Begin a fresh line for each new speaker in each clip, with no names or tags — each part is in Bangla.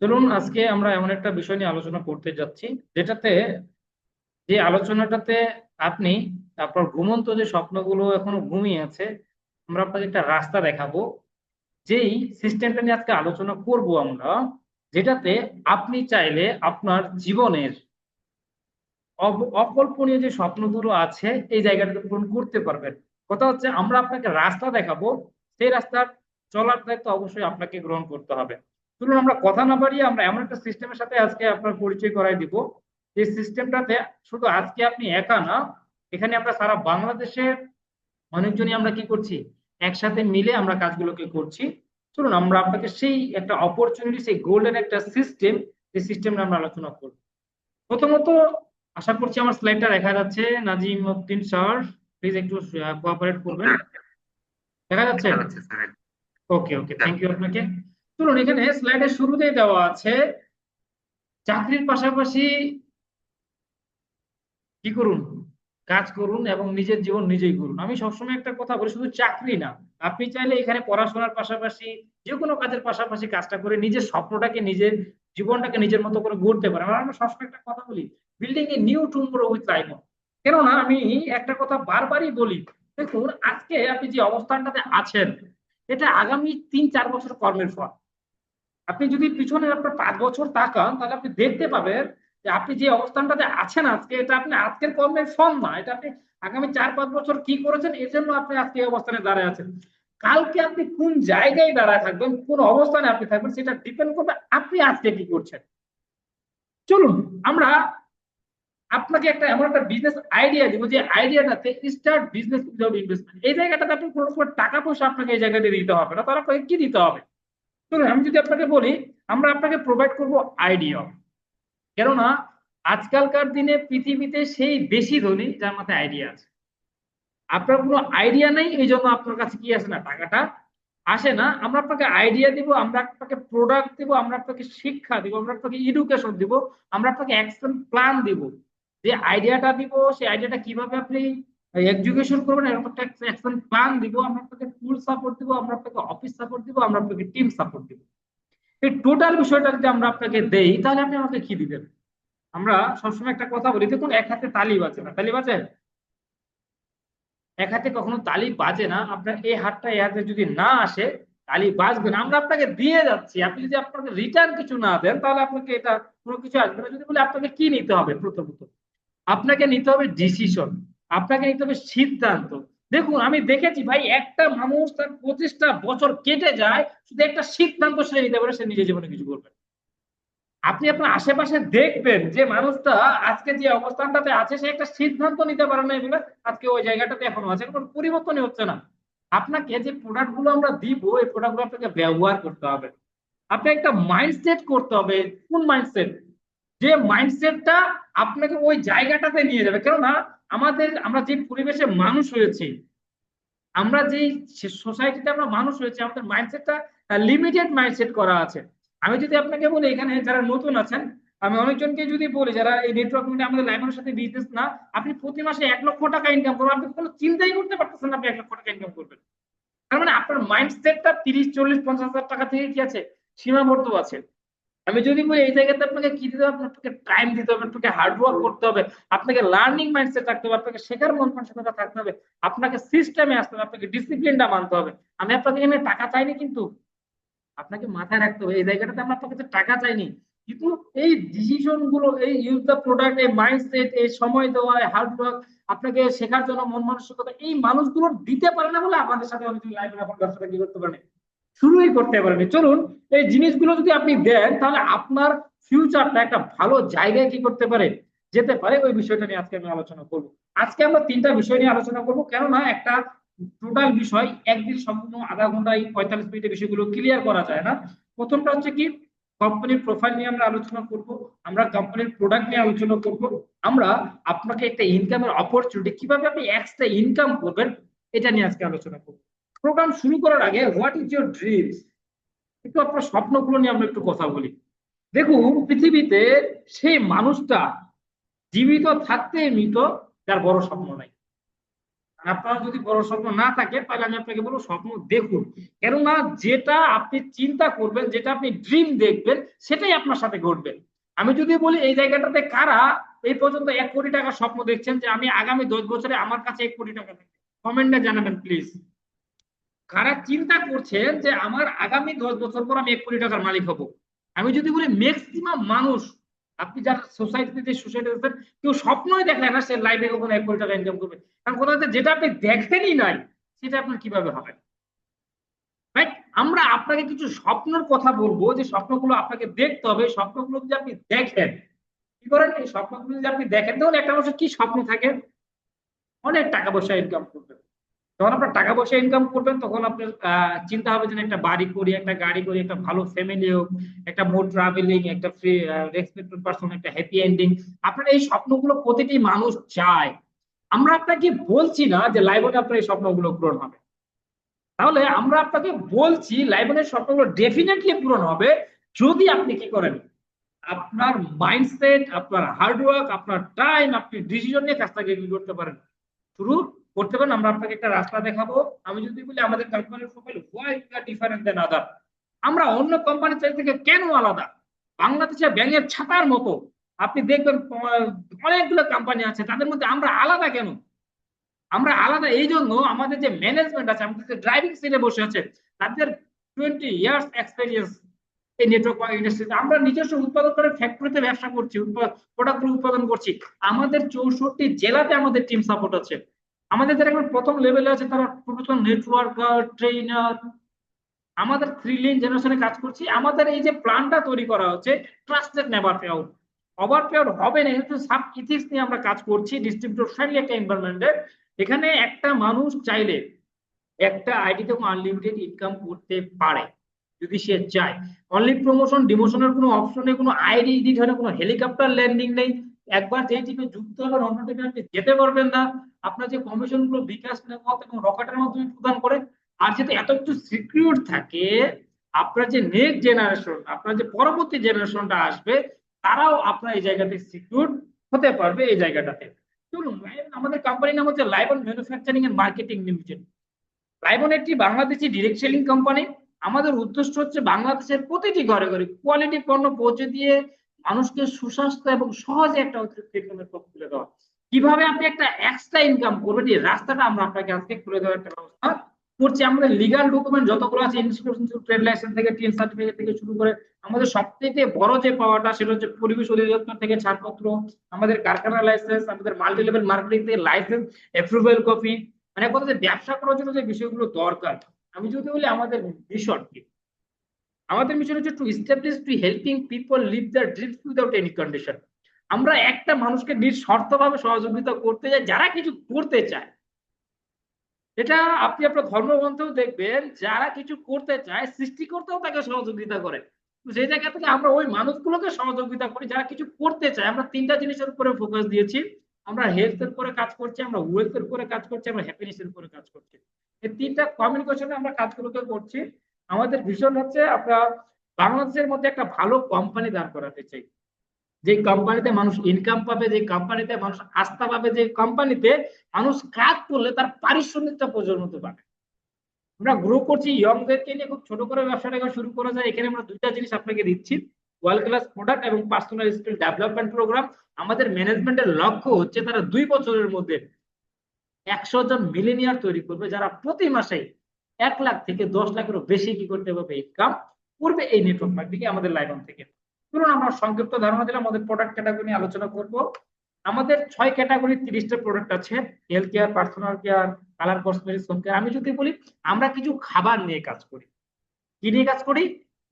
চলুন, আজকে আমরা এমন একটা বিষয় নিয়ে আলোচনা করতে যাচ্ছি, যেটাতে যে আলোচনাটাতে আপনি আপনার ঘুমন্ত যে স্বপ্নগুলো এখনও ঘুমিয়ে আছে, আমরা আপনাকে একটা রাস্তা দেখাবো, যেই সিস্টেমটা নিয়ে আজকে আলোচনা করব আমরা, যেটাতে আপনি চাইলে আপনার জীবনের অকল্পনীয় যে স্বপ্নগুলো আছে, এই জায়গাটাতে পূরণ করতে পারবেন। কথা হচ্ছে, আমরা আপনাকে রাস্তা দেখাবো, সেই রাস্তার চলার দায়িত্ব অবশ্যই আপনাকে গ্রহণ করতে হবে। চলুন আমরা কথা না বাড়িয়ে আমরা এমন একটা সিস্টেমের সাথে আজকে আপনার পরিচয় করাই দিব। যে সিস্টেমটাতে শুধু আজকে আপনি একা না, এখানে আমরা সারা বাংলাদেশের অনেকজনই আমরা কি করছি? একসাথে মিলে আমরা কাজগুলোকে করছি। চলুন আমরা আপনাকে সেই একটা অপরচুনিটি সেই গোল্ডেন একটা সিস্টেম যে সিস্টেমটা আমরা আলোচনা করব। প্রথমত আশা করছি আমার স্লাইডটা দেখা যাচ্ছে। নাজিম উদ্দিন স্যার প্লিজ একটু কোঅপারেট করবেন। দেখা যাচ্ছে? ওকে ওকে থ্যাংক ইউ আপনাকে। চলুন এখানে স্লাইডের শুরুতেই দেওয়া আছে চাকরির পাশাপাশি কি করুন? কাজ করুন এবং নিজের জীবন নিজেই করুন। আমি সবসময় একটা কথা বলি শুধু চাকরি না। আপনি চাইলে এখানে পড়াশোনার পাশাপাশি যে কোনো কাজের পাশাপাশি কাজটা করে নিজের স্বপ্নটাকে নিজের জীবনটাকে নিজের মতো করে গড়তে পারেন। আর আমরা সবসময় একটা কথা বলি building a new tomorrow with লাইমন কেননা আমি একটা কথা বারবারই বলি দেখুন আজকে আপনি যে অবস্থানটাতে আছেন এটা আগামী তিন, চার বছর কর্মের ফল। আপনি যদি পিছনে আপনার পাঁচ বছর তাকান, তাহলে আপনি দেখতে পাবেন যে আপনি যে অবস্থানটাতে আছেন আজকে, এটা আপনি আজকের কর্মের ফল না। এটা আপনি আগামী চার, পাঁচ বছর কি করেছেন, এর জন্য আপনি আজকে এই অবস্থানে দাঁড়ায় আছেন। কালকে আপনি কোন জায়গায় দাঁড়ায় থাকবেন, কোন অবস্থানে আপনি থাকবেন, সেটা ডিপেন্ড করবে আপনি আজকে কি করছেন। চলুন, আমরা আপনাকে একটা এমন একটা বিজনেস আইডিয়া দিব যে আইডিয়াটাতে স্টার্ট বিজনেস উইদাউট ইনভেস্টমেন্ট এই জায়গাটাতে আপনি কোনো রকম টাকা পয়সা আপনাকে এই জায়গাতে দিতে হবে না। আপনাকে কি দিতে হবে? চলুন আমি যদি আপনাকে বলি, আমরা আপনাকে প্রোভাইড করব আইডিয়া কেননা, আজকালকার দিনে পৃথিবীতে সেই বেশি ধনী যার মাথায় আইডিয়া আছে। আপনার কোনো আইডিয়া নেই, এই জন্য আপনার কাছে কি আসে না? টাকাটা আসে না। আমরা আপনাকে আইডিয়া দিব, আমরা আপনাকে প্রোডাক্ট দিব, আমরা আপনাকে শিক্ষা দিব, আমরা আপনাকে এডুকেশন দিব, আমরা আপনাকে অ্যাকশন প্ল্যান দিব। যে আইডিয়াটা দিব, সেই আইডিয়াটা কীভাবে আপনি এক্সিকিউশন করবেন এরকম একটা অ্যাকশন প্ল্যান দিব আমরা আপনাকে টুল সাপোর্ট দিব, আমরা আপনাকে অফিস সাপোর্ট দিব, আমরা আপনাকে টিম সাপোর্ট দিব। এই টোটাল বিষয়টা যদি আমরা আপনাকে দেই, তাহলে আপনি আমাকে কি দিবেন? আমরা সবসময় একটা কথা বলি, দেখুন, এক হাতে তালি বাজে না, তালি বাজে? এক হাতে কখনো তালি বাজে না, আপনার এই হাতটা এই হাতে যদি না আসে, তালি বাজবে না। আমরা আপনাকে দিয়ে যাচ্ছি, আপনি যদি আপনাকে রিটার্ন কিছু না দেন, তাহলে আপনাকে এটা কোনো কিছু আসবে না। যদি বলে আপনাকে কি নিতে হবে, প্রথমত? আপনাকে নিতে হবে ডিসিশন আপনাকে নিতে হবে সিদ্ধান্ত। দেখুন, আমি দেখেছি ভাই, একটা মানুষ তার পঁচিশটা বছর কেটে যায়, শুধু একটা সিদ্ধান্ত সে নিতে পারে, সে নিজের জীবনে কিছু করবে আপনি আপনার আশেপাশে দেখবেন যে মানুষটা আজকে যে অবস্থানটাতে আছে, সে একটা সিদ্ধান্ত নিতে পারে না বলে আজকে ওই জায়গাটাতে এখনও আছে, কোনো পরিবর্তনই হচ্ছে না। আপনাকে যে প্রোডাক্টগুলো আমরা দিব, এই প্রোডাক্টগুলো আপনাকে ব্যবহার করতে হবে। আপনি একটা মাইন্ডসেট করতে হবে, কোন মাইন্ডসেট যে মাইন্ডসেটটা আপনাকে ওই জায়গাটাতে নিয়ে যাবে। কেননা আমাদের, আমরা যে পরিবেশে মানুষ হয়েছি, আমরা যে সোসাইটিতে আমরা মানুষ হয়েছি, আমাদের মাইন্ডসেটটা লিমিটেড মাইন্ডসেট করা আছে। আমি যদি আপনাকে বলি, এখানে যারা নতুন আছেন, আমি অনেকজনকে যদি বলি, যারা এই নেটওয়ার্ক মিডিয়া আমাদের লাইভের সাথে বিজনেস না, আপনি প্রতি মাসে এক লক্ষ টাকা ইনকাম করবেন। আপনি কোনো চিন্তাই করতে পারতেছেন না আপনি এক লক্ষ টাকা ইনকাম করবেন। তার মানে আপনার মাইন্ডসেটটা তিরিশ, চল্লিশ, পঞ্চাশ হাজার টাকা থেকে কি আছে? সীমাবদ্ধ আছে। আমি যদি বলি, এই জায়গাতে আপনাকে কি দিতে হবে? আপনাকে টাইম দিতে হবে, আপনাকে হার্ডওয়ার্ক করতে হবে, আপনাকে লার্নিং মাইন্ডসেট রাখতে হবে, আপনাকে শেখার মন মানসিকতা থাকতে হবে, আপনাকে সিস্টেমে আসতে হবে, আপনাকে ডিসিপ্লিনটা মানতে হবে। আমি আপনাকে এখানে টাকা চাইনি কিন্তু। আপনাকে মাথায় রাখতে হবে, এই জায়গাটাতে আমরা আপনার কাছে টাকা চাইনি। কিন্তু এই ডিসিশনগুলো, এই ইউজ দ্য প্রোডাক্ট এই মাইন্ডসেট এই সময় দেওয়া হার্ডওয়ার্ক আপনাকে শেখার জন্য মন মানসিকতা, এই মানুষগুলো দিতে পারে না বলে আমাদের সাথে অনেক লাইফে এখন ব্যবসাটা কি করতে পারেন শুরুই করতে পারেনি চলুন, এই জিনিসগুলো যদি আপনি দেন, তাহলে আপনার ফিউচারটা একটা ভালো জায়গায় কি করতে পারে? যেতে পারে, ওই বিষয়টা নিয়ে আজকে আমি আলোচনা করব। আজকে আমরা তিনটা বিষয় নিয়ে আলোচনা করব। কেননা, একটা টোটাল বিষয়, একদিন সম্পূর্ণ আধা ঘন্টায় পঁয়তাল্লিশ মিনিটে বিষয়গুলো ক্লিয়ার করা যায় না। প্রথমটা হচ্ছে কি কোম্পানির প্রোফাইল নিয়ে আমরা আলোচনা করব, আমরা কোম্পানির প্রোডাক্ট নিয়ে আলোচনা করব, আমরা আপনাকে একটা ইনকামের অপরচুনিটি কীভাবে আপনি এক্সট্রা ইনকাম করবেন, এটা নিয়ে আজকে আলোচনা করব। প্রোগ্রাম শুরু করার আগে হোয়াট ইজ ইউর ড্রিমস একটু আপনার স্বপ্নগুলো নিয়ে আমরা একটু কথা বলি। দেখুন, পৃথিবীতে সেই মানুষটা জীবিত থাকতে মৃত যার বড় স্বপ্ন নাই। আপনার যদি বড় স্বপ্ন না থাকে, তাহলে আমি আপনাকে বলব স্বপ্ন দেখুন। কেননা যেটা আপনি চিন্তা করবেন, যেটা আপনি ড্রিম দেখবেন, সেটাই আপনার সাথে ঘটবে। আমি যদি বলি, এই জায়গাটাতে কারা এই পর্যন্ত এক কোটি টাকা স্বপ্ন দেখছেন যে, আমি আগামী দশ বছরে আমার কাছে এক কোটি টাকা থাকবে। কমেন্টে জানাবেন প্লিজ কারা চিন্তা করছেন যে আমার আগামী দশ বছর পর আমি এক কোটি টাকার মালিক হব? আমি যদি বলি ম্যাক্সিমাম মানুষ, আপনি যারা সোসাইটিতে সোসাইটি আছেন, কেউ স্বপ্নই দেখে না সে লাইফে কখনো এক কোটি টাকা ইনকাম করবে। কারণ কোথাও যেটা আপনি দেখেনই নাই, সেটা আপনার কীভাবে হবে? রাইট আমরা আপনাকে কিছু স্বপ্নের কথা বলব, যে স্বপ্নগুলো আপনাকে দেখতে হবে, স্বপ্নগুলো যদি আপনি দেখেন, কি করেন? এই স্বপ্নগুলো যদি আপনি দেখেন, তাহলে একটা মানুষের কি স্বপ্ন থাকে? অনেক টাকা পয়সা ইনকাম করবেন যখন আপনার টাকা পয়সা ইনকাম করবেন, তখন আপনার চিন্তা হবে যে একটা বাড়ি করি, একটা গাড়ি করি, একটা ভালো ফ্যামিলি হোক, একটা মোর ট্রাভেলিং একটা ফ্রি রেসপেক্টেড পারসন একটা হ্যাপি এন্ডিং আপনার এই স্বপ্নগুলো প্রতিটি মানুষ চায়। আমরা আপনাকে বলছি না যে লাইভে আপনার এই স্বপ্নগুলো পূরণ হবে। তাহলে আমরা আপনাকে বলছি লাইব্রেরির স্বপ্নগুলো ডেফিনেটলি পূরণ হবে যদি আপনি কি করেন। আপনার মাইন্ডসেট আপনার হার্ডওয়ার্ক আপনার টাইম আপনি ডিসিশন নিয়ে কাজটাকে কি করতে পারেন? শুরু করতে পারেন, আমরা আপনাকে একটা রাস্তা দেখাবো। আমি যদি বলি, আমাদের কোম্পানির profile why are different than other আমরা অন্য কোম্পানির চাই থেকে কেন আলাদা? বাংলাদেশে ব্যাঙের ছাতার মতো। আপনি দেখবেন অনেকগুলো কোম্পানি আছে, তাদের মধ্যে আমরা আলাদা কেন? আমরা আলাদা এই জন্য আমাদের যে ম্যানেজমেন্ট আছে, আমাদের যে ড্রাইভিং সিটে বসে আছে, তাদের টোয়েন্টি ইয়ার্স এক্সপেরিয়েন্স এই নেটওয়ার্ক ইন্ডাস্ট্রিতে আমরা নিজস্ব উৎপাদন করে ফ্যাক্টরিতে ব্যবসা করছি প্রোডাক্টগুলো উৎপাদন করছি। আমাদের চৌষট্টি জেলাতে আমাদের টিম সাপোর্ট আছে। আমাদের যারা এখন প্রথম লেভেলে আছে, তারা প্রফেশনাল নেটওয়ার্কার ট্রেনার আমাদের থ্রি লেন জেনারেশনে কাজ করছি। আমাদের এই যে প্ল্যানটা তৈরি করা হচ্ছে trusted never pay out over pay out হবে না কিন্তু সাব ইথিক্স নিয়ে আমরা কাজ করছি ডিস্ট্রিবিউটর ফ্রেন্ডলি একটা এনভায়রনমেন্টে এখানে একটা মানুষ চাইলে একটা আইডি আইডিতে আনলিমিটেড ইনকাম করতে পারে, যদি সে চায়। অনলি প্রমোশন ডিমোশনের কোনো অপশনে কোনো আইডি এডিট হয় না কোনো হেলিকপ্টার ল্যান্ডিং নেই একবার যেই টিমে যুক্ত হবেন অন্য টিমে আপনি যেতে পারবেন না। আপনার যে কমিশনগুলো বিকাশ নেওয়া এবং রকেটের মাধ্যমে প্রদান করে, আর যেহেতু এত কিছু সিকিউর থাকে, আপনার যে নেক্সট জেনারেশন আপনার যে পরবর্তী জেনারেশনটা আসবে, তারাও আপনার এই জায়গাতে সিকিউর হতে পারবে এই জায়গাটাতে। চলুন আমাদের কোম্পানির নাম হচ্ছে Laibon manufacturing and marketing limited Laibon একটি বাংলাদেশি ডিরেক্ট সেলিং কোম্পানি আমাদের উদ্দেশ্য হচ্ছে বাংলাদেশের প্রতিটি ঘরে ঘরে কোয়ালিটি পণ্য পৌঁছে দিয়ে মানুষকে সুস্বাস্থ্য এবং সহজে একটা অতিরিক্ত ইনকামের পথ খুলে দেওয়া। কীভাবে আপনি একটা এক্সট্রা ইনকাম করবেন? এই রাস্তাটা আমরা আপনাকে আজকে খুলে দেওয়ার একটা ব্যবস্থা করছি। আমাদের লিগাল ডকুমেন্ট যতগুলো আছে ইন্স্যুরেন্স ট্রেড লাইসেন্স থেকে টিএন সার্টিফিকেট থেকে শুরু করে, আমাদের সবথেকে বড় যে পাওয়াটা সেটা হচ্ছে পরিবেশ অধিদপ্তর থেকে ছাড়পত্র, আমাদের কারখানা লাইসেন্স আমাদের মাল্টি লেভেল মার্কেটিং থেকে লাইসেন্স অ্যাপ্রুভাল কপি মানে কথা যে ব্যবসা করার জন্য যে বিষয়গুলো দরকার। আমি যদি বলি আমাদের মিশন কি? আমাদের মিশন হচ্ছে to establish to helping people live their dreams without any condition আমরা একটা মানুষকে নিঃশর্তভাবে সহযোগিতা করতে যাই যারা কিছু করতে চায়। এটা আপনি আপনার ধর্মগ্রন্থেও দেখবেন, যারা কিছু করতে চায়, সৃষ্টিকর্তাও তাকে সহযোগিতা করে। সেই জায়গা থেকে আমরা ওই মানুষগুলোকে সহযোগিতা করি, যারা কিছু করতে চায়। আমরা তিনটা জিনিসের উপরে ফোকাস দিয়েছি। আমরা হেলথ এর উপরে কাজ করছি, আমরা ওয়েলথ এর উপরে কাজ করছি, আমরা হ্যাপিনেস এর উপরে কাজ করছি। এই তিনটা কমিউনিকেশনে আমরা কাজগুলোকে করছি। আমাদের ভীষণ হচ্ছে আমরা বাংলাদেশের মধ্যে একটা ভালো কোম্পানি দাঁড় করাতে চাই। যে কোম্পানিতে মানুষ ইনকাম পাবে, যে কোম্পানিতে মানুষ আস্থা পাবে, যে কোম্পানিতে মানুষ কাজ করলে তার পারিশ্রমিকটা পর্যন্ত পাবে আমরা গ্রো করছি ইয়ংদেরকে নিয়ে খুব ছোট করে ব্যবসাটাকে শুরু করা যায়। এখানে আমরা দুইটা জিনিস আপনাকে দিচ্ছি। ওয়ার্ল্ড ক্লাস প্রোডাক্ট এবং পার্সোনাল স্কিল ডেভেলপমেন্ট প্রোগ্রাম আমাদের ম্যানেজমেন্টের লক্ষ্য হচ্ছে তারা দুই বছরের মধ্যে একশো জন মিলিনিয়ার তৈরি করবে, যারা প্রতি মাসে এক লাখ থেকে দশ লাখেরও বেশি কি করতে হবে? ইনকাম করবে এই নেটওয়ার্ক মার্কেটিং আমাদের লাইভন থেকে। ধরুন আমরা সংক্ষিপ্ত ধারণা দিলাম, আমাদের প্রোডাক্ট ক্যাটাগরি নিয়ে আলোচনা করব। আমাদের ছয় ক্যাটাগরি তিরিশটা প্রোডাক্ট আছে health care personal care colour cosmetics home care আমি যদি বলি, আমরা কিছু খাবার নিয়ে কাজ করি। কি নিয়ে কাজ করি?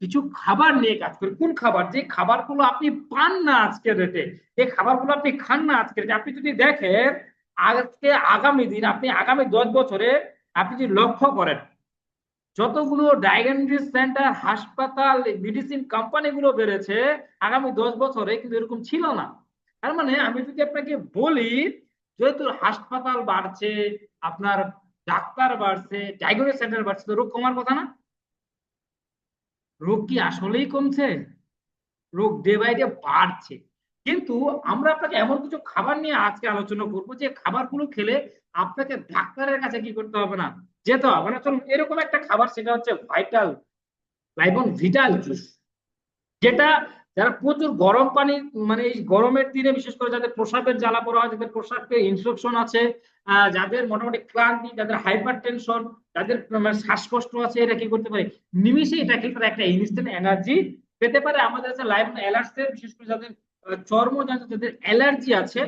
কিছু খাবার নিয়ে কাজ করি। কোন খাবার? যে খাবারগুলো আপনি পান না আজকের রেটে যে খাবারগুলো আপনি খান না আজকের রেটে আপনি যদি দেখেন, আজকে আগামী দিন, আপনি আগামী দশ বছরে, আপনি যদি লক্ষ্য করেন যতগুলো ডায়াগনোস্টিক সেন্টার হাসপাতাল মেডিসিন কোম্পানিগুলো বেড়েছে, আগামী দশ বছরে কিন্তু এরকম ছিল না। তার মানে আমি যদি আপনাকে বলি, যেহেতু হাসপাতাল বাড়ছে, আপনার ডাক্তার বাড়ছে ডায়াগনোস্টিক সেন্টার বাড়ছে, তো রোগ কমার কথা না? রোগ কি আসলেই কমছে? রোগ ডে বাই ডে বাড়ছে। কিন্তু আমরা আপনাকে এমন কিছু খাবার নিয়ে আজকে আলোচনা করব, যে খাবারগুলো খেলে আপনাকে ডাক্তারের কাছে কি করতে হবে না? যেতে হবে না চলুন এরকম একটা খাবার, সেটা হচ্ছে ভাইটাল লাইবন ভিটাল জুস যেটা যারা প্রচুর গরম পানি মানে এই গরমের দিনে, বিশেষ করে যাদের প্রসাবের জ্বালা পড়া হয়, যাদের প্রসাবের ইনফেকশন আছে যাদের মোটামুটি ক্লান্তি, যাদের হাইপার টেনশন যাদের মানে শ্বাসকষ্ট আছে এটা কি করতে পারে? নিমিষে এটা কি করে একটা ইনস্ট্যান্ট এনার্জি পেতে পারে। আমাদের কাছে লাইভ অ্যালার্টসের বিশেষ করে যাদের চর্ম যাদের অ্যালার্জি আছে,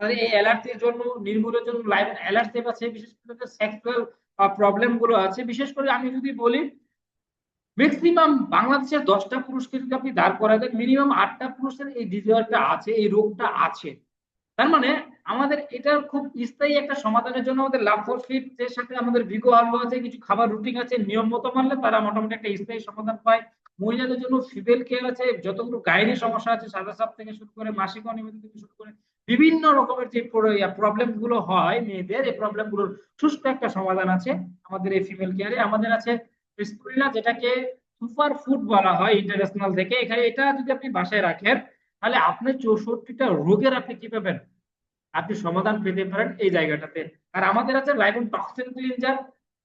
তাদের এই অ্যালার্জির জন্য, নির্মূলের জন্য লাইভ অ্যালার্ট আছে বিশেষ করে সেক্সুয়াল প্রবলেমগুলো আছে, বিশেষ করে আমি যদি বলি ম্যাক্সিমাম বাংলাদেশের দশটা পুরুষকে যদি আপনি দাঁড় করা দেন মিনিমাম আটটা পুরুষের এই ডিজিজটা আছে, এই রোগটা আছে। তার মানে আমাদের এটার খুব স্থায়ী একটা সমাধানের জন্য আমাদের লাভ ফিট এর সাথে আমাদের ভিগো আলু আছে, কিছু খাবার রুটিন আছে, নিয়ম মতো মানলে তারা মোটামুটি একটা স্থায়ী সমাধান পায়। মহিলাদের জন্য ফিমেল কেয়ার আছে, যতগুলো গাইনি সমস্যা আছে, সাদা সাপ থেকে শুরু করে মাসিক অনিয়মিত থেকে শুরু করে বিভিন্ন রকমের যে প্রবলেমগুলো হয় মেয়েদের, এই প্রবলেমগুলোর সুস্থ একটা সমাধান আছে আমাদের এই ফিমেল কেয়ারে আমাদের আছে স্পুরিনা যেটাকে সুপার ফুড বলা হয় ইন্টারন্যাশনাল থেকে। এখানে এটা যদি আপনি বাসায় রাখেন, তাহলে আপনি চৌষট্টিটা রোগের আপনি কি পাবেন? আপনি সমাধান পেতে পারেন এই জায়গাটাতে। আর আমাদের আছে লাইবন টক্সিন ক্লিনজার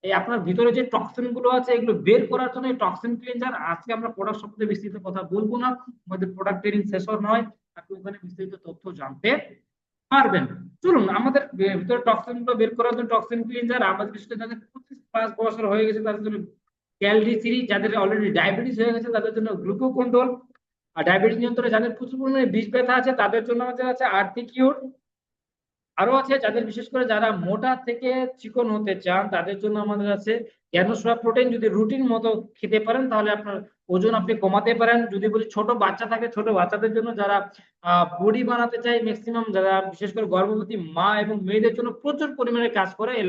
এই আপনার ভিতরে যে টক্সিনগুলো আছে, এগুলো বের করার জন্য টক্সিন ক্লিনজার আজকে আমরা প্রোডাক্ট সম্বন্ধে বিস্তৃত কথা বলব না। আমাদের প্রোডাক্ট ট্রেনিং সেশন নয় আপনি ওখানে বিস্তারিত তথ্য জানতে পারবেন। চলুন, আমাদের ভিতরে টক্সিনগুলো বের করার জন্য টক্সিন ক্লিনজার আমাদের বিশেষ করে যাদের পঁচিশ পাঁচ বছর হয়ে গেছে তাদের জন্য ক্যালরি থ্রি যাদের অলরেডি ডায়াবেটিস হয়ে গেছে, তাদের জন্য গ্লুকো কন্ট্রোল আর ডায়াবেটিস নিয়ন্ত্রণে যাদের প্রচুর পরিমাণে বিষ ব্যথা আছে, তাদের জন্য আমাদের আছে আর্থিকিউর আরও আছে যাদের বিশেষ করে যারা মোটা থেকে চিকন হতে চান, তাদের জন্য আমাদের আছে গ্যানোসোয়া প্রোটিন যদি রুটিন মতো খেতে পারেন, তাহলে আপনার ওজন আপনি কমাতে পারেন। যদি বলি ছোট বাচ্চা থাকে, ছোট বাচ্চাদের জন্য যারা বডি বানাতে চায় ম্যাক্সিমাম যারা বিশেষ করে গর্ভবতী মা এবং মেয়েদের জন্য প্রচুর পরিমাণে কাজ করে, এই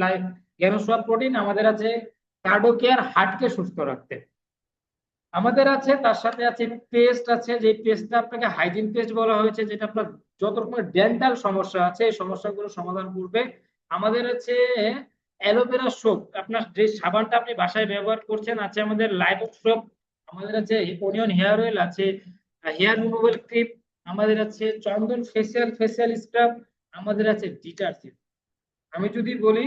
গ্যানোসোয়া প্রোটিন আমাদের আছে কার্ডো কেয়ার হার্টকে সুস্থ রাখতে। আমাদের আছে, তার সাথে আছে পেস্ট আছে, যে পেস্টটা আপনাকে হাইজিন পেস্ট বলা হয়েছে, যেটা আপনার যত রকমের ডেন্টাল সমস্যা আছে, এই সমস্যাগুলো সমাধান করবে। আমাদের আছে অ্যালোভেরা সোপ আপনার যে সাবানটা আপনি বাসায় ব্যবহার করছেন, আছে আমাদের লাইভ সোপ আমাদের আছে অনিয়ন হেয়ার অয়েল আছে হেয়ার রিমুভাল ক্রিম আমাদের আছে চন্দন ফেসিয়াল ফেসিয়াল স্ক্রাব আমাদের আছে ডিটারজেন্ট আমি যদি বলি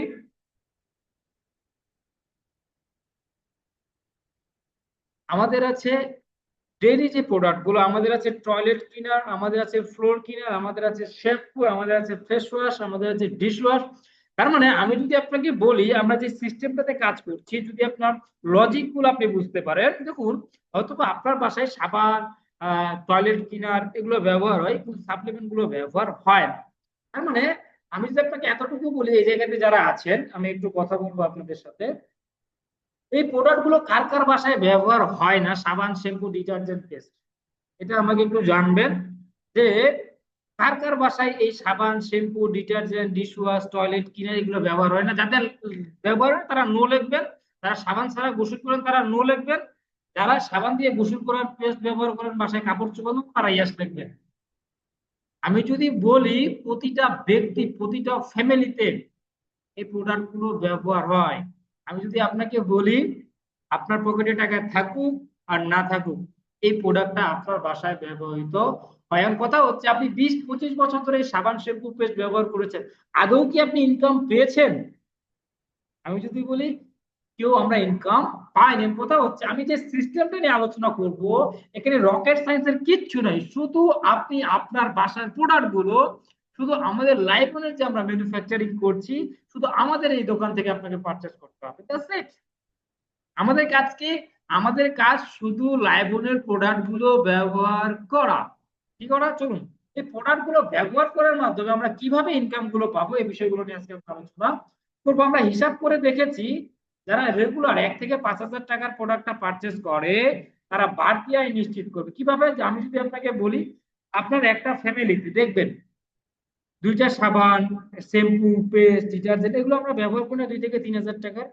আমাদের আছে ডেইলি যে প্রোডাক্টগুলো, আমাদের আছে টয়লেট ক্লিনার আমাদের আছে ফ্লোর ক্লিনার আমাদের আছে শ্যাম্পু আমাদের আছে ফেস ওয়াশ আমাদের আছে ডিশ ওয়াশ তার মানে আমি যদি আপনাকে বলি, আমরা যে সিস্টেমটাতে কাজ করছি, যদি আপনার লজিকগুলো আপনি বুঝতে পারেন, দেখুন হয়তো আপনার বাসায় সাবান টয়লেট ক্লিনার এগুলো ব্যবহার হয়, কিন্তু সাপ্লিমেন্টগুলো ব্যবহার হয় না। তার মানে আমি যদি আপনাকে এতটুকু বলি, এই জায়গাতে যারা আছেন, আমি একটু কথা বলব আপনাদের সাথে। এই প্রোডাক্টগুলো কার কার বাসায় ব্যবহার হয় না? সাবান, শ্যাম্পু, ডিটারজেন্ট পেস্ট। এটা আমাকে একটু জানবেন যে কার কার বাসায় এই সাবান, শ্যাম্পু, ডিটারজেন্ট ডিশওয়াশ টয়লেট কিনার এগুলো ব্যবহার হয় না? যাদের ব্যবহার হয় তারা নো লিখবেন। যারা সাবান ছাড়া গোসল করেন, তারা নো লিখবেন। যারা সাবান দিয়ে গোসল করার পেস্ট ব্যবহার করেন, বাসায় কাপড় চোপড় তারা ইয়াস লিখবেন। আমি যদি বলি প্রতিটা ব্যক্তি, প্রতিটা ফ্যামিলিতে এই প্রোডাক্টগুলো ব্যবহার হয়। আমি যদি আপনাকে বলি, আপনার পকেটে টাকা থাকুক আর না থাকুক, এই প্রোডাক্টটা আপনার বাসায় ব্যবহৃত হয়। কথা হচ্ছে, আপনি বিশ, পঁচিশ বছর ধরে সাবান শ্যাম্পু পেস্ট ব্যবহার করেছেন আদৌ কি আপনি ইনকাম পেয়েছেন? আমি যদি বলি, কেউ আমরা ইনকাম পাইনি। কথা হচ্ছে, আমি যে সিস্টেমটা নিয়ে আলোচনা করব, এখানে রকেট সায়েন্সের কিচ্ছু নাই। শুধু আপনি আপনার বাসার প্রোডাক্টগুলো শুধু আমাদের লাইফনের যে আমরা ম্যানুফ্যাকচারিং করছি, শুধু আমাদের এই দোকান থেকে আপনাকে পারচেস করতে হবে। আমাদের কাজ কি? আমাদের কাজ শুধু লাইবনের প্রোডাক্টগুলো ব্যবহার করা। কি করা? চলুন। এই প্রোডাক্টগুলো ব্যবহার করার মাধ্যমে আমরা কীভাবে ইনকামগুলো পাবো, এই বিষয়গুলো নিয়ে আজকে আলোচনা করব। আমরা হিসাব করে দেখেছি, যারা রেগুলার এক থেকে পাঁচ হাজার টাকার প্রোডাক্টটা পারচেস করে, তারা বাড়তি আয় নিশ্চিত করবে। কীভাবে? আমি যদি আপনাকে বলি, আপনার একটা ফ্যামিলিতে দেখবেন দুইটা সাবান, শ্যাম্পু, পেস্ট, ডিটারজেন্ট, এগুলো আমরা ব্যবহার করি না, দুই থেকে তিন হাজার টাকার।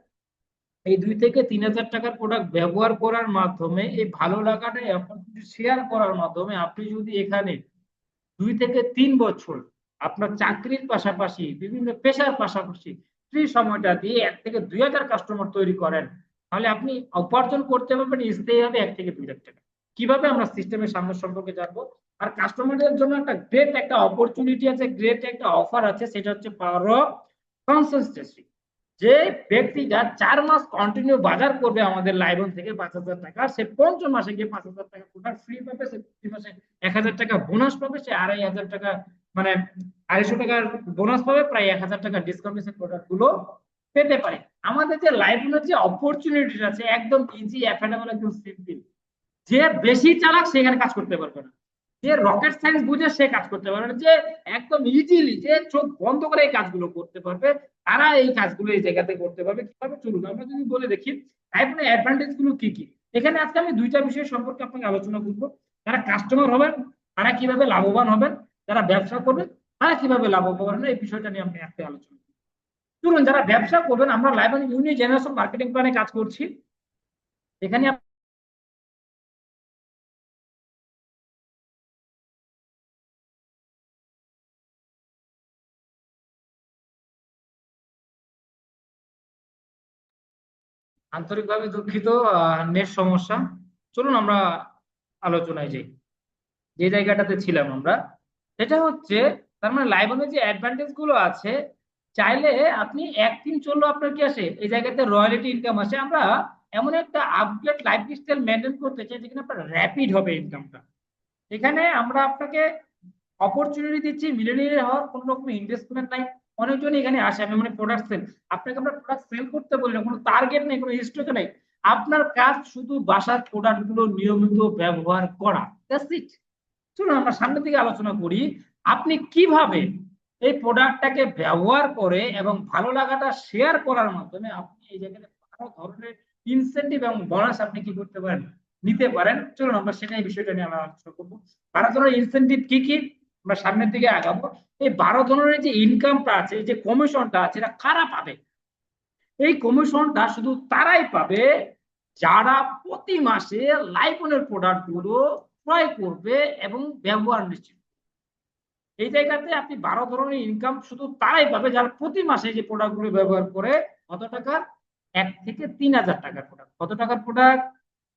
এই দুই থেকে তিন হাজার টাকার প্রোডাক্ট ব্যবহার করার মাধ্যমে, এই ভালো লাগাটা শেয়ার করার মাধ্যমে, আপনি যদি এখানে দুই থেকে তিন বছর আপনার চাকরির পাশাপাশি, বিভিন্ন পেশার পাশাপাশি ফ্রি সময়টা দিয়ে এক থেকে দুই হাজার কাস্টমার তৈরি করেন, তাহলে আপনি উপার্জন করতে পারবেন স্থায়ী হবে এক থেকে দুই লাখ টাকা। কীভাবে আমরা সিস্টেমের সামনে সম্পর্কে জানব? আর কাস্টমারদের জন্য একটা গ্রেট একটা অপরচুনিটি আছে গ্রেট একটা অফার আছে, সেটা হচ্ছে পাওয়ার অফ কনসিস্টেন্সি যে ব্যক্তিটা চার মাস কন্টিনিউ বাজার করবে আমাদের লাইবন থেকে পাঁচ হাজার টাকা সে পঞ্চম মাসে গিয়ে পাঁচ হাজার টাকা প্রোডাক্ট ফ্রি পাবে, সে প্রতি মাসে এক হাজার টাকা বোনাস পাবে, সে আড়াই হাজার টাকা মানে আড়াইশো টাকার বোনাস পাবে, প্রায় এক হাজার টাকা ডিসকাউন্টে সে প্রোডাক্টগুলো পেতে পারে। আমাদের যে লাইবনের যে অপরচুনিটি আছে, একদম ইজি অ্যাফোর্ডেবল একদম সিম্পল যে বেশি চালাক সেখানে কাজ করতে পারবে না। যে রকেট সায়েন্স বুঝে সে কাজ করতে পারবে না। যে একদম ইজিলি যে চোখ বন্ধ করে এই কাজগুলো করতে পারবে, তারা এই কাজগুলো এই জায়গাতে করতে পারবে। কীভাবে চলুন, আমরা যদি বলে দেখি আইফোনের অ্যাডভান্টেজগুলো কি কি? এখানে আজকে আমি দুইটা বিষয় সম্পর্কে আপনাকে আলোচনা করব। যারা কাস্টমার হবেন, তারা কীভাবে লাভবান হবেন, যারা ব্যবসা করবেন, তারা কীভাবে লাভবান হবেন, এই বিষয়টা নিয়ে আমি আজকে আলোচনা চলুন, যারা ব্যবসা করবেন, আমরা লাইভ ইউনি জেনারেশন মার্কেটিং প্ল্যানে কাজ করছি। এখানে আন্তরিকভাবে দুঃখিত নেট সমস্যা। চলুন আমরা আলোচনায় যাই। যে জায়গাটাতে ছিলাম আমরা, সেটা হচ্ছে, তার মানে লাইভনের যে অ্যাডভান্টেজগুলো আছে, চাইলে আপনি একদিন চললেও আপনার কি আসে? এই জায়গাতে রয়্যালিটি ইনকাম আসে। আমরা এমন একটা আপডেট লাইফ স্টাইল মেনটেন করতে চাই যেখানে আপনার র্যাপিড হবে ইনকামটা এখানে আমরা আপনাকে অপরচুনিটি দিচ্ছি মিলিয়নিয়ার হওয়ার কোনো রকম ইনভেস্টমেন্ট নাই। অনেকজন এখানে আসে, আমি মানে প্রোডাক্ট সেল আপনাকে আমরা প্রোডাক্ট সেল করতে বলি না, কোনো টার্গেট নেই, কোনো স্টক নেই। আপনার কাজ শুধু বাসার প্রোডাক্টগুলো নিয়মিত ব্যবহার করা। দ্যাটস চলুন আমরা সামনের দিকে আলোচনা করি, আপনি কীভাবে এই প্রোডাক্টটাকে ব্যবহার করে এবং ভালো লাগাটা শেয়ার করার মাধ্যমে আপনি এই জায়গাতে ভালো ধরনের ইনসেন্টিভ এবং বোনাস আপনি কি করতে পারেন, নিতে পারেন? চলুন আমরা সেটাই বিষয়টা নিয়ে আমরা আলোচনা করব। বারো ধরনের ইনসেন্টিভ কি কি? আমরা সামনের দিকে আগাবো। এই বারো ধরনের যে ইনকামটা আছে যে কমিশনটা আছে, এটা কারা পাবে? এই কমিশনটা শুধু তারাই পাবে যারা প্রতি মাসে লাইফনের প্রোডাক্টগুলো ক্রয় করবে এবং ব্যবহার নিশ্চিত এই জায়গাতে আপনি বারো ধরনের ইনকাম শুধু তারাই পাবে যারা প্রতি মাসে যে প্রোডাক্টগুলো ব্যবহার করে, কত টাকার? এক থেকে তিন হাজার টাকার প্রোডাক্ট কত টাকার প্রোডাক্ট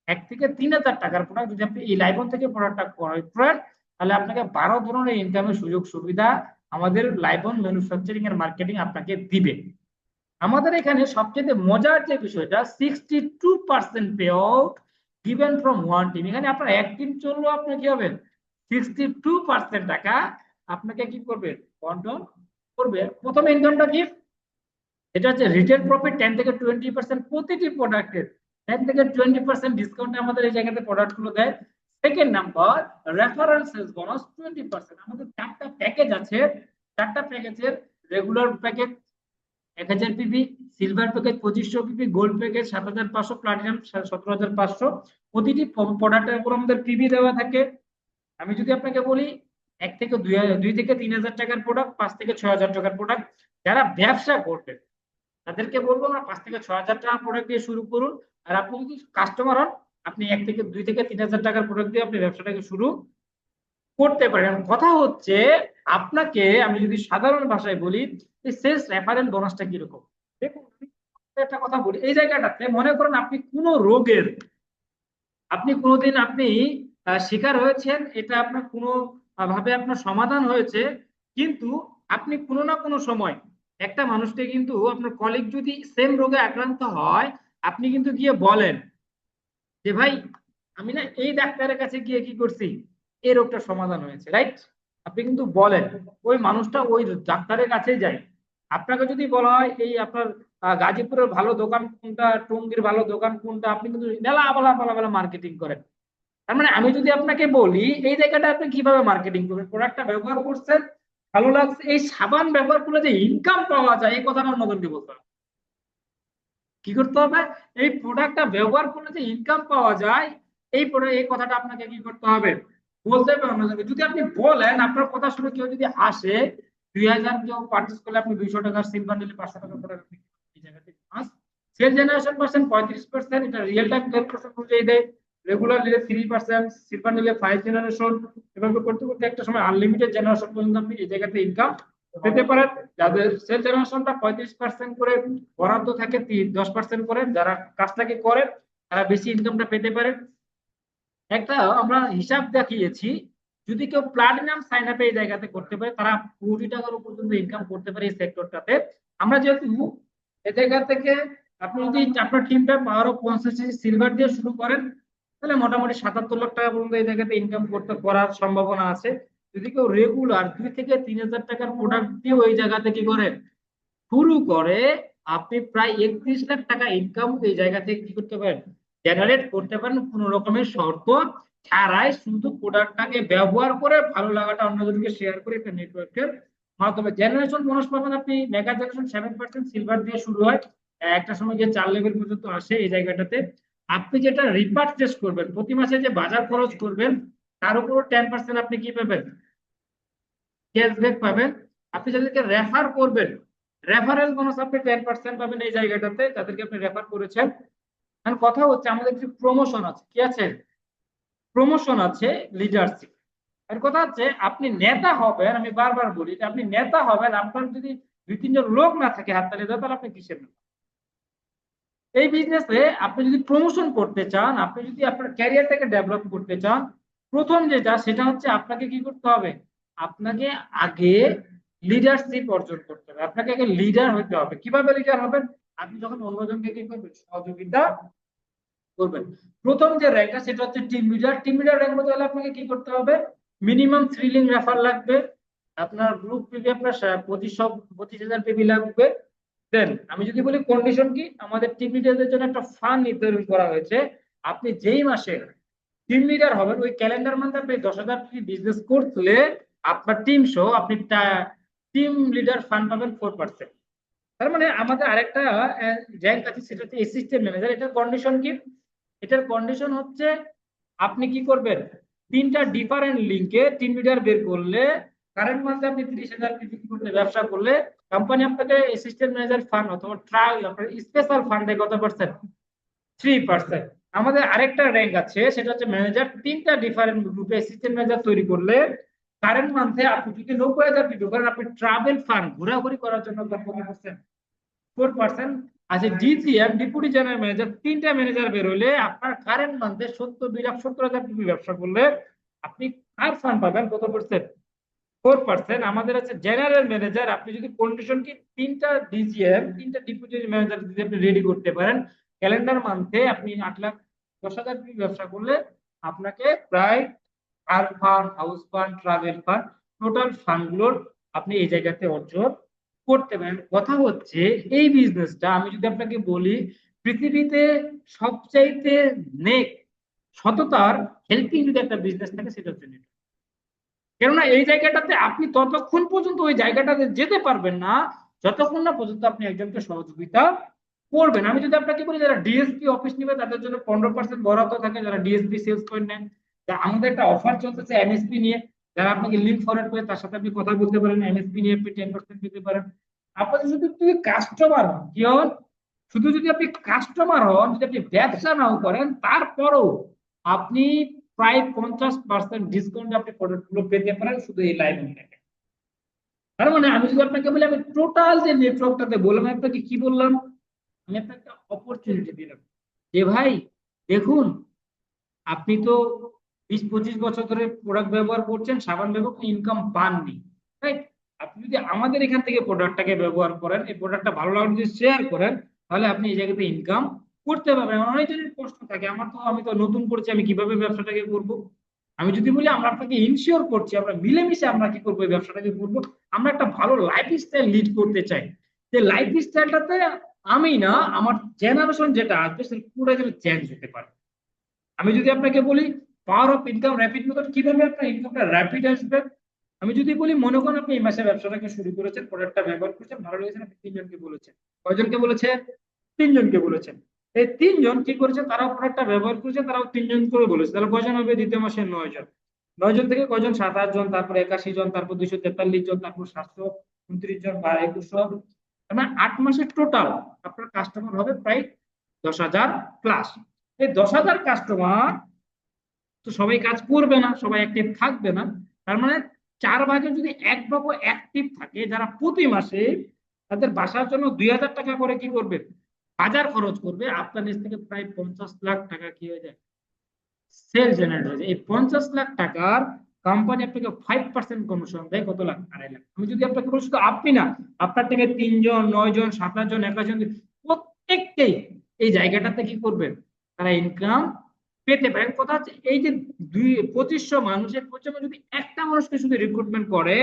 এক থেকে তিন হাজার টাকার প্রোডাক্ট যদি আপনি এই লাইফন থেকে প্রোডাক্টটা ক্রয় করেন তাহলে আপনাকে বারো ধরনের ইনকামের সুযোগ সুবিধা আমাদের লাইবন ম্যানুফ্যাকচারিং এর মার্কেটিং আপনাকে দিবে। আমাদের এখানে সবচেয়ে মজার যে বিষয়টা sixty two percent pay out given from one team এখানে আপনার এক টিম চললেও আপনার কি হবে? সিক্সটি টু পার্সেন্ট টাকা আপনাকে কি করবে? বন্টন করবে। প্রথম ইনকামটা কি? এটা হচ্ছে রিটেল প্রফিট টেন থেকে টোয়েন্টি পার্সেন্ট প্রতিটি প্রোডাক্টের টেন থেকে টোয়েন্টি পার্সেন্ট ডিসকাউন্ট আমাদের এই জায়গাতে প্রোডাক্টগুলো দেয়। Second number referral sales bonus twenty percent আমাদের চারটা প্যাকেজ আছে। চারটা প্যাকেজের রেগুলার প্যাকেজ এক হাজার পিপি সিলভার প্যাকেজ পঁচিশশো পিপি গোল্ড প্যাকেজ সাত হাজার পাঁচশো প্লাটিনাম সতেরো হাজার পাঁচশো। প্রতিটি প্রোডাক্টের উপর আমাদের পিবি দেওয়া থাকে। আমি যদি আপনাকে বলি, এক থেকে দুই দুই থেকে তিন হাজার টাকার প্রোডাক্ট পাঁচ থেকে ছয় হাজার টাকার প্রোডাক্ট যারা ব্যবসা করবেন তাদেরকে বলব আমরা পাঁচ থেকে ছয় হাজার টাকার প্রোডাক্ট দিয়ে শুরু করুন। আর আপনি যদি কাস্টমার হন আপনি এক থেকে দুই থেকে তিন হাজার টাকার প্রোডাক্ট দিয়ে আপনি ব্যবসাটাকে শুরু করতে পারেন। কথা হচ্ছে, আপনাকে আমি যদি সাধারণ ভাষায় বলি সেলস রেফারেল বোনাসটা কীরকম? দেখুন একটা কথা বলি, এই জায়গাটাতে মনে করেন আপনি কোনো রোগের, আপনি কোনোদিন আপনি শিকার হয়েছেন, এটা আপনার কোনো ভাবে আপনার সমাধান হয়েছে, কিন্তু আপনি কোনো না কোনো সময় একটা মানুষকে কিন্তু আপনার কলিগ যদি সেম রোগে আক্রান্ত হয়, আপনি কিন্তু গিয়ে বলেন যে ভাই, আমি না এই ডাক্তারের কাছে গিয়ে কি করছি? এই রোগটা সমাধান হয়েছে রাইট আপনি কিন্তু বলেন, ওই মানুষটা ওই ডাক্তারের কাছে যায়। আপনাকে যদি বলা হয়, এই আপনার গাজীপুরের ভালো দোকান কোনটা, টঙ্গীর ভালো দোকান কোনটা, আপনি কিন্তু মেলা আবালা পালা পালা মার্কেটিং করেন। তার মানে আমি যদি আপনাকে বলি, এই জায়গাটা আপনি কীভাবে মার্কেটিং করবেন? প্রোডাক্টটা ব্যবহার করছেন, ভালো লাগছে, এই সাবান ব্যবহার করলে যে ইনকাম পাওয়া যায়, এই কথাটা অন্যজনকে বলতে হবে। কি করতে হবে? এই প্রোডাক্টটা ব্যবহার করলে যে ইনকাম পাওয়া যায়, এই এই কথাটা আপনাকে কি করতে হবে? বলতে হবে অন্যজনকে। যদি আপনি বলেন, আপনার কথা শুনে কেউ যদি আসে, দুই হাজার কেউ পার্চেস করলে আপনি দুইশো টাকার সিলভার নিলে পাঁচশো টাকা প্রোডাক্ট এই জায়গাতে সেল জেনারেশন পার্সেন্ট পঁয়ত্রিশ পার্সেন্ট এটা রিয়েল টাইম ক্যালকুলেশন অনুযায়ী দেয়। রেগুলার নিলে থ্রি পার্সেন্ট সিলভার নিলে ফাইভ জেনারেশন এভাবে করতে করতে একটা সময় আনলিমিটেড জেনারেশন পর্যন্ত আপনি এই জায়গাতে ইনকাম পেতে পারেন। যাদের সেল জেনারেশনটা পঁয়ত্রিশ পার্সেন্ট করে বরাদ্দ থাকে দশ পার্সেন্ট করে যারা কাজটাকে করে তারা বেশি ইনকামটা পেতে পারে একটা আমরা হিসাব দেখিয়েছি, যদি কেউ প্লাটিনাম সাইন আপ এই জায়গাতে করতে পারে, তারা কোটি টাকার পর্যন্ত ইনকাম করতে পারে এই সেক্টরটাতে আমরা যেহেতু এ জায়গা থেকে আপনি যদি আপনার টিমটা অফ পঞ্চাশ সিলভার দিয়ে শুরু করেন, তাহলে মোটামুটি সাতাত্তর লাখ টাকা পর্যন্ত এই জায়গাতে ইনকাম করতে করার সম্ভাবনা আছে। যদি কেউ রেগুলার দুই থেকে তিন হাজার টাকার প্রোডাক্ট দিয়ে ওই জায়গাতে কি করে? শুরু করে, আপনি প্রায় একত্রিশ লাখ টাকা ইনকাম এই জায়গা থেকে কি করতে পারেন? জেনারেট করতে পারেন কোনো রকমের শর্ত ছাড়াই শুধু প্রোডাক্টটাকে ব্যবহার করে ভালো লাগাটা অন্যজনকে শেয়ার করে একটা নেটওয়ার্কের মাধ্যমে। জেনারেশন বোনাস পাবেন আপনি mega generation seven percent silver দিয়ে শুরু হয়। একটা সময় গিয়ে চার লেভেল পর্যন্ত আসে এই জায়গাটাতে। আপনি যেটা রিপার্চেস করবেন, প্রতি মাসে যে বাজার খরচ করবেন, তার উপর টেন পার্সেন্ট আপনি কি পাবেন? ক্যাশব্যাক পাবেন আপনি যাদেরকে রেফার করবেন রেফারেল বোনাস আপনি টেন পার্সেন্ট পাবেন এই জায়গাটাতে যাদেরকে আপনি রেফার করেছেন। এখন কথা হচ্ছে, আমাদের কিছু প্রমোশন আছে। কি আছে? প্রমোশন আছে লিডারশিপ এর কথা হচ্ছে, আপনি নেতা হবেন, আমি বারবার বলি আপনি নেতা হবেন, আপনার যদি দুই, তিনজন লোক না থাকে হাততালি দেওয়া, তাহলে আপনি কিসের নেতা? এই বিজনেসে আপনি যদি প্রমোশন করতে চান, আপনি যদি আপনার ক্যারিয়ারটাকে ডেভেলপ করতে চান, প্রথম যেটা, সেটা হচ্ছে আপনাকে কি করতে হবে? আপনাকে আগে লিডারশিপ অর্জন করতে হবে। আপনাকে আগে লিডার হতে হবে। কীভাবে লিডার হবেন? আপনি যখন অন্যজনকে কি করবেন? সহযোগিতা করবেন। প্রথম যে র্যাঙ্কটা সেটা হচ্ছে team leader team leader rank হতে হলে আপনাকে কি করতে হবে? মিনিমাম থ্রিলিং রেফার লাগবে। আপনার গ্রুপ পিবি আপনার পঁচিশ পঁচিশ হাজার পিবি লাগবে। দেন আমি যদি বলি কন্ডিশন কি? আমাদের টিম লিডারদের জন্য একটা ফান্ড নির্ধারণ করা হয়েছে। আপনি যেই মাসে টিম লিডার হবেন, ওই ক্যালেন্ডার মান্থে আপনি দশ হাজার বিজনেস করলে আপনার টিম সহ আপনি টিম লিডার ফান্ড পাবেন ফোর পার্সেন্ট তার মানে আমাদের আরেকটা র্যাঙ্ক আছে, সেটা হচ্ছে অ্যাসিস্ট্যান্ট ম্যানেজার এটার কন্ডিশন কি? এটার কন্ডিশন হচ্ছে, আপনি কি করবেন? তিনটা ডিফারেন্ট লিঙ্কে টিম লিডার বের করলে কারেন্ট মান্থে আপনি তিরিশ হাজার করলে, ব্যবসা করলে কোম্পানি আপনাকে অ্যাসিস্ট্যান্ট ম্যানেজার ফান্ড অথবা ট্রায়াল আপনার স্পেশাল ফান্ডে কত পার্সেন্ট থ্রি পার্সেন্ট আমাদের আরেকটা র্যাঙ্ক আছে, সেটা হচ্ছে ম্যানেজার তিনটা ডিফারেন্ট গ্রুপে অ্যাসিস্ট্যান্ট ম্যানেজার তৈরি করলে কারেন্ট মান্থে আপনি যদি নব্বই হাজার বিক্রি করেন আপনি ট্রাভেল ফান্ড ঘোরাঘুরি করার জন্য কত পার্সেন্ট ফোর পার্সেন্ট আচ্ছা ডিজিএম ডিপুটি জেনারেল ম্যানেজার তিনটা ম্যানেজার বের হলে আপনার কারেন্ট মান্থে সত্তর, দুই লাখ সত্তর হাজার টাকা ব্যবসা করলে আপনি আর ফান্ড পাবেন? কত পার্সেন্ট ফোর পার্সেন্ট আমাদের আছে জেনারেল ম্যানেজার আপনি যদি কন্ডিশন কি তিনটা ডিজিএম তিনটা ডিপুটি ম্যানেজার যদি আপনি রেডি করতে পারেন ক্যালেন্ডার মান্থে আপনি আট লাখ দশ হাজার ব্যবসা করলে আপনাকে প্রায় আর fund house fund travel fund total ফান্ডগুলোর আপনি এই জায়গাতে অর্জন করতে পারেন। কথা হচ্ছে, এই বিজনেসটা আমি যদি আপনাকে বলি, পৃথিবীতে সবচাইতে নেক, সততার হেল্পিং যদি একটা বিজনেস থাকে, সেটা হচ্ছে কেননা এই জায়গাটাতে আপনি ততক্ষণ পর্যন্ত ওই জায়গাটাতে যেতে পারবেন না, যতক্ষণ না পর্যন্ত আপনি একজনকে সহযোগিতা করবেন। আমি যদি আপনাকে বলি, যারা ডিএসপি অফিস নেবে, তাদের জন্য পনেরো পার্সেন্ট বরাদ্দ থাকে। যারা ডিএসপি সেলস পয়েন্ট নেন আমাদের একটা অফার চলতেছে এমএসপি নিয়ে। যারা আপনাকে লিঙ্ক ফরওয়ার্ড করে, তার সাথে আপনি কথা বলতে পারেন এমএসপি নিয়ে আপনি টেন পার্সেন্ট পেতে পারেন। আপনাদের যদি তুমি কাস্টমার হন, কি হন? শুধু যদি আপনি কাস্টমার হন, যদি আপনি ব্যবসা নাও করেন, তারপরও আপনি প্রায় পঞ্চাশ পার্সেন্ট ডিসকাউন্ট আপনি প্রোডাক্টগুলো পেতে পারেন শুধু এই লাইভ থেকে তার মানে আমি যদি আপনাকে বলি, আমি টোটাল যে নেটওয়ার্কটাতে বললাম আপনাকে কি বললাম? আমি আপনাকে অপরচুনিটি দিলাম। যে ভাই, দেখুন, আপনি তো বিশ পঁচিশ বছর ধরে প্রোডাক্ট ব্যবহার করছেন, সাবান ব্যবহার কোনো ইনকাম পাননি রাইট আপনি যদি আমাদের এখান থেকে প্রোডাক্টটাকে ব্যবহার করেন, এই প্রোডাক্টটা ভালো লাগলে যদি শেয়ার করেন, তাহলে আপনি এই জায়গাতে ইনকাম করতে পারবেন। অনেকজনের প্রশ্ন থাকে, আমার তো, আমি তো নতুন করছি, আমি কীভাবে ব্যবসাটাকে করব? আমি যদি বলি, আমরা আপনাকে ইনশিওর করছি, আমরা মিলেমিশে আমরা কি করব, এই ব্যবসাটাকে করব? আমরা একটা ভালো লাইফ স্টাইল লিড করতে চাই। যে লাইফ স্টাইলটাতে আমি না, আমার জেনারেশন যেটা আসবে, সেটা পুরো চেঞ্জ হতে পারে। আমি যদি আপনাকে বলি power of income rapid method কীভাবে আপনার ইনকামটা র্যাপিড আসবে? আমি যদি বলি, মনে করেন আপনি এই মাসে ব্যবসাটাকে শুরু করেছেন প্রোডাক্টটা ব্যবহার করছেন, ভালো লেগেছে আপনি তিনজনকে বলেছেন। কয়জনকে বলেছেন? তিনজনকে বলেছেন। এই তিনজন কি করেছে? তারাও প্রোডাক্টটা ব্যবহার করেছে, তারাও তিনজন করে বলেছে। তাহলে কয়জন হবে? দ্বিতীয় মাসে নয় জন নয় জন থেকে কয়জন? সাত আট জন তারপর একাশি জন তারপর দুইশো তেতাল্লিশ জন তারপর সাতশো উনত্রিশ জন বা একুশশো। মানে আট মাসের টোটাল আপনার কাস্টমার হবে প্রায় দশ হাজার প্লাস এই দশ হাজার কাস্টমার তো সবাই কাজ করবে না, সবাই অ্যাক্টিভ থাকবে না। তার মানে চার ভাগে যদি এক ভাগ অ্যাক্টিভ থাকে, যারা প্রতি মাসে তাদের বাসার জন্য দুই হাজার টাকা করে কি করবে? বাজার খরচ করবে। আপনার নিচ থেকে প্রায় পঞ্চাশ লাখ টাকা কি হয়ে যায়? সেল জেনারেট হয়ে যায়। এই পঞ্চাশ লাখ টাকার কোম্পানি আপনাকে ফাইভ পার্সেন্ট কমিশন দেয়। কত লাখ? আড়াই লাখ। আমি যদি আপনাকে বলি, শুধু আপনি না, আপনার থেকে তিনজন নয় জন সাতাশ জন একাশ জন প্রত্যেককেই এই জায়গাটাতে কি করবেন তারা ইনকাম পেতে পারেন। কথা হচ্ছে এই যে দুই, পঁচিশশো মানুষের প্রথমে যদি একটা মানুষকে শুধু রিক্রুটমেন্ট করে,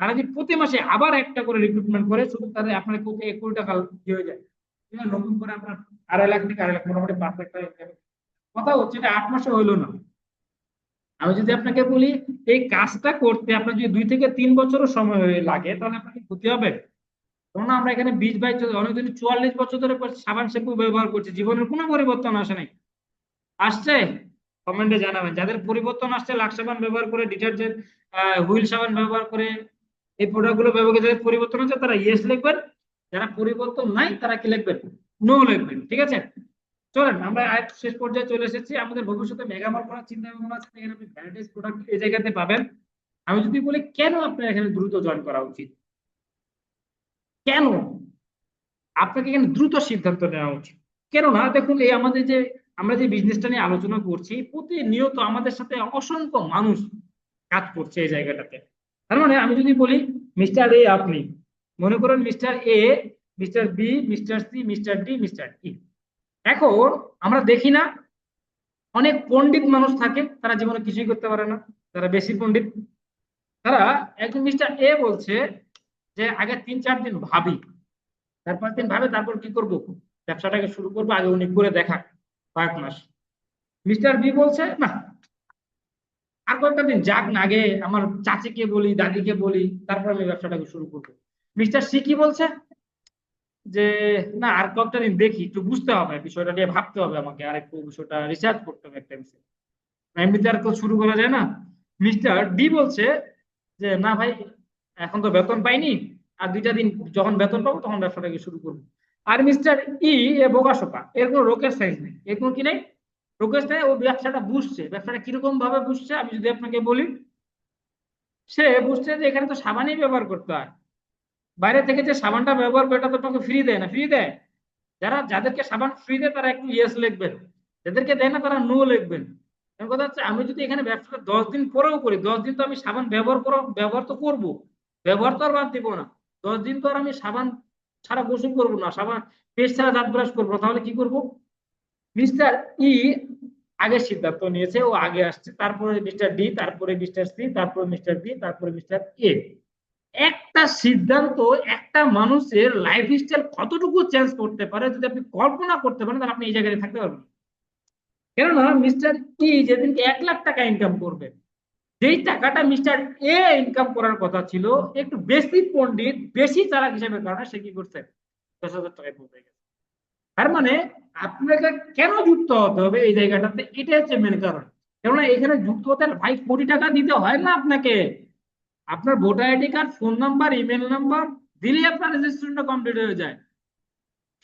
তারা যদি প্রতি মাসে আবার একটা করে রিক্রুটমেন্ট করে, শুধু তাদের আপনার কোটি এক কোটি টাকা দিয়ে হয়ে যায়। নতুন করে আপনার আড়াই লাখ থেকে আড়াই লাখ, মোটামুটি income। কথা হচ্ছে এটা আট মাসে হইল না। আমি যদি আপনাকে বলি, এই কাজটা করতে আপনার যদি দুই থেকে তিন বছরও সময় লাগে, তাহলে আপনাকে ক্ষতি হবে। কারণ আমরা এখানে বিশ বাইশ অনেকদিন চুয়াল্লিশ বছর ধরে সাবান শ্যাম্পু ব্যবহার করছি, জীবনের কোনো পরিবর্তন আসে নাই। আসছে? কমেন্টে জানাবেন। যাদের পরিবর্তন আসছে লাক্স সাবান ব্যবহার করে, ডিটারজেন্ট হুইল সাবান ব্যবহার করে, এই প্রোডাক্টগুলো ব্যবহার করে যাদের পরিবর্তন আছে তারা ইয়েস লিখবেন। যারা পরিবর্তন নাই, তারা কি লিখবেন? নো লিখবেন, ঠিক আছে? চলেন, আমরা আরেকটু শেষ পর্যায়ে চলে এসেছি। আমাদের ভবিষ্যতে মেগামাল করার চিন্তা ভাবনা আছে, এখানে আপনি ভ্যারাইটিস প্রোডাক্ট এই জায়গাতে পাবেন। আমি যদি বলি, কেন আপনার এখানে দ্রুত জয়েন করা উচিত? কেন? আপনাকে এখানে দ্রুত সিদ্ধান্ত নেওয়া উচিত। কেননা, দেখুন, এই আমাদের যে আমরা যে বিজনেসটা নিয়ে আলোচনা করছি, প্রতিনিয়ত আমাদের সাথে অসংখ্য মানুষ কাজ করছে এই জায়গাটাতে। তার মানে আমি যদি বলি মিস্টার এ আপনি, মনে করেন mister A mister B mister C mister D mister E এখন আমরা দেখি না, অনেক পণ্ডিত মানুষ থাকে, তারা জীবনে কিছুই করতে পারে না, তারা বেশি পণ্ডিত। তারা একজন মিস্টার এ বলছে যে, আগে তিন চার দিন ভাবি চার পাঁচ দিন ভাবে তারপর কি করব? ব্যবসাটাকে শুরু করব, আগে উনি করে দেখা কয়েক মাস। মিস্টার বি বলছে, না, আর কয়েকটা দিন যাক না, আগে আমার চাচিকে বলি, দাদিকে বলি, তারপর আমি ব্যবসাটাকে শুরু করব। মিস্টার সি কি বলছে? যে, না, আর কয়েকটা দিন দেখি, একটু বুঝতে হবে, বিষয়টা নিয়ে ভাবতে হবে আমাকে, আর একটু বিষয়টা রিসার্চ করতে হবে একটা বিষয়। এমনিতে আর শুরু করা যায় না। মিস্টার ডি বলছে যে, না ভাই, এখন তো বেতন পাইনি, আর দুইটা দিন যখন বেতন পাবো, তখন ব্যবসাটাকে শুরু করব। আর মিস্টার ই এ বোকাশোকা এর কোনো রোকের সাইজ নেই। এর কোনো কি নেই? রোকের সাইজ ও ব্যবসাটা বুঝছে। ব্যবসাটা কীরকম ভাবে বুঝছে, আমি যদি আপনাকে বলি। সে বুঝছে যে এখানে তো সাবানই ব্যবহার করতে হয়। বাইরে থেকে যে সাবানটা ব্যবহার করে, এটা তো তোমাকে ফ্রি দেয় না। ফ্রি দেয়? যারা, যাদেরকে সাবান ফ্রি দেয়, তারা একটু ইয়েস লিখবেন। যাদেরকে দেয় না, তারা নো লিখবেন। কথা হচ্ছে, আমি যদি এখানে ব্যবসাটা দশ দিন পরেও করি, দশ দিন তো আমি সাবান ব্যবহার করো, ব্যবহার তো করব। ব্যবহার তো আর বাদ দিব না। দশ দিন তো আর আমি সাবান ছাড়া গোসল করব না সাবান পেস্ট ছাড়া দাঁত ব্রাশ করব তাহলে কি করব? মিস্টার ই আগে সিদ্ধান্ত নিয়েছে, ও আগে আসছে, তারপরে মিস্টার ডি, তারপরে মিস্টার সি, তারপরে মিস্টার বি, তারপরে মিস্টার এ। একটা সিদ্ধান্ত একটা মানুষের লাইফ স্টাইল কতটুকু চেঞ্জ করতে পারে যদি আপনি কল্পনা করতে পারেন, তাহলে আপনি এই জায়গায় থাকতে পারবেন কেননা মিস্টার ই যেদিনকে এক লাখ টাকা ইনকাম করবে যেই টাকাটা মিস্টার এ ইনকাম করার কথা ছিল, একটু বেশি পণ্ডিত, বেশি চালাক হিসেবে কারণে সে কি করছে? দশ হাজার টাকায় পৌঁছে গেছে। তার মানে আপনাকে কেন যুক্ত হতে হবে এই জায়গাটাতে? এটা হচ্ছে মেন কারণ। কেননা এখানে যুক্ত হতে ভাই কোটি টাকা দিতে হয় না আপনাকে। আপনার voter ID card, phone number email number দিলেই আপনার রেজিস্ট্রেশনটা কমপ্লিট হয়ে যায়।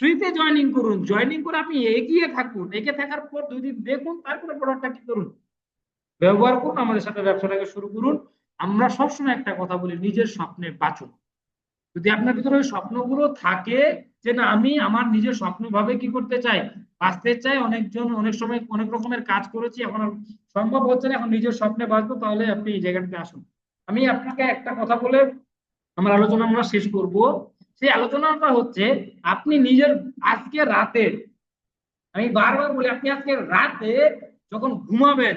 ফ্রিতে জয়েনিং করুন। জয়েনিং করে আপনি এগিয়ে থাকুন। এগিয়ে থাকার পর দুই দিন দেখুন, তারপরে প্রোডাক্টটা কি করুন? ব্যবহার করুন, আমাদের সাথে ব্যবসাটাকে শুরু করুন। আমরা সবসময় একটা কথা বলি, নিজের স্বপ্নে বাঁচুন। যদি আপনার ভিতরে ওই স্বপ্নগুলো থাকে যে না, আমি আমার নিজের স্বপ্ন ভাবে কি করতে চাই? বাঁচতে চাই, অনেকজন, অনেক সময় অনেক রকমের কাজ করেছি, এখন সম্ভব হচ্ছে না, এখন নিজের স্বপ্নে বাঁচবো, তাহলে আপনি এই জায়গাটাতে আসুন। আমি আপনাকে একটা কথা বলে আমার আলোচনা আমরা শেষ করব। সেই আলোচনাটা হচ্ছে, আপনি নিজের আজকে রাতে, আমি বারবার বলি, আপনি আজকে রাতে যখন ঘুমাবেন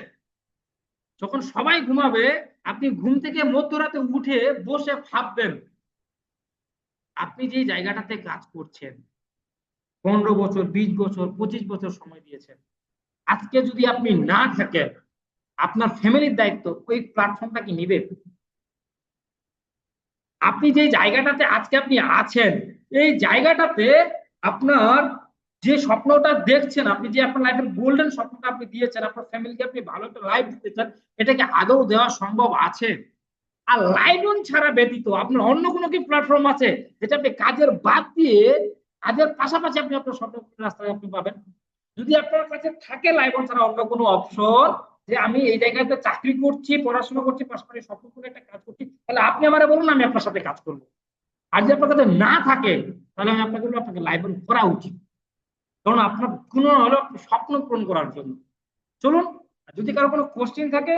যখন সবাই ঘুমাবে, আপনি ঘুম থেকে মধ্যরাতে উঠে বসে ভাববেন, আপনি যে জায়গাটাতে কাজ করছেন, পনেরো বছর, বিশ বছর, পঁচিশ বছর সময় দিয়েছেন, আজকে যদি আপনি না থাকেন, আপনার ফ্যামিলির দায়িত্ব, ওই প্ল্যাটফর্মটা কি নিবে? আপনি যে জায়গাটাতে আজকে আপনি আছেন, এই জায়গাটাতে আপনার যে স্বপ্নটা দেখছেন, আপনি যে আপনার লাইফের গোল্ডেন স্বপ্নটা আপনি দিয়েছেন, আপনার ফ্যামিলিকে আপনি ভালো একটা লাইফ দিতে চান এটাকে আদৌ দেওয়া সম্ভব আছে? আর লাইডন ছাড়া ব্যতীত আপনার অন্য কোনো কি প্ল্যাটফর্ম আছে, যেটা আপনি কাজের বাদ দিয়ে, কাজের পাশাপাশি আপনি আপনার স্বপ্ন রাস্তায় আপনি পাবেন? যদি আপনার কাছে থাকে লাইবন ছাড়া অন্য কোনো অপশন যে আমি এই জায়গাতে চাকরি করছি, পড়াশোনা করছি, পাশাপাশি স্বপ্ন করে একটা কাজ করছি, তাহলে আপনি আমারে বলুন, আমি আপনার সাথে কাজ করব। আর যদি আপনার কাছে না থাকে, তাহলে আমি আপনাকে আপনাকে লাইবন করা উচিত। কারণ আপনার কোনো হলো স্বপ্ন পূরণ করার জন্য। চলুন যদি কারও কোনো কোশ্চেন থাকে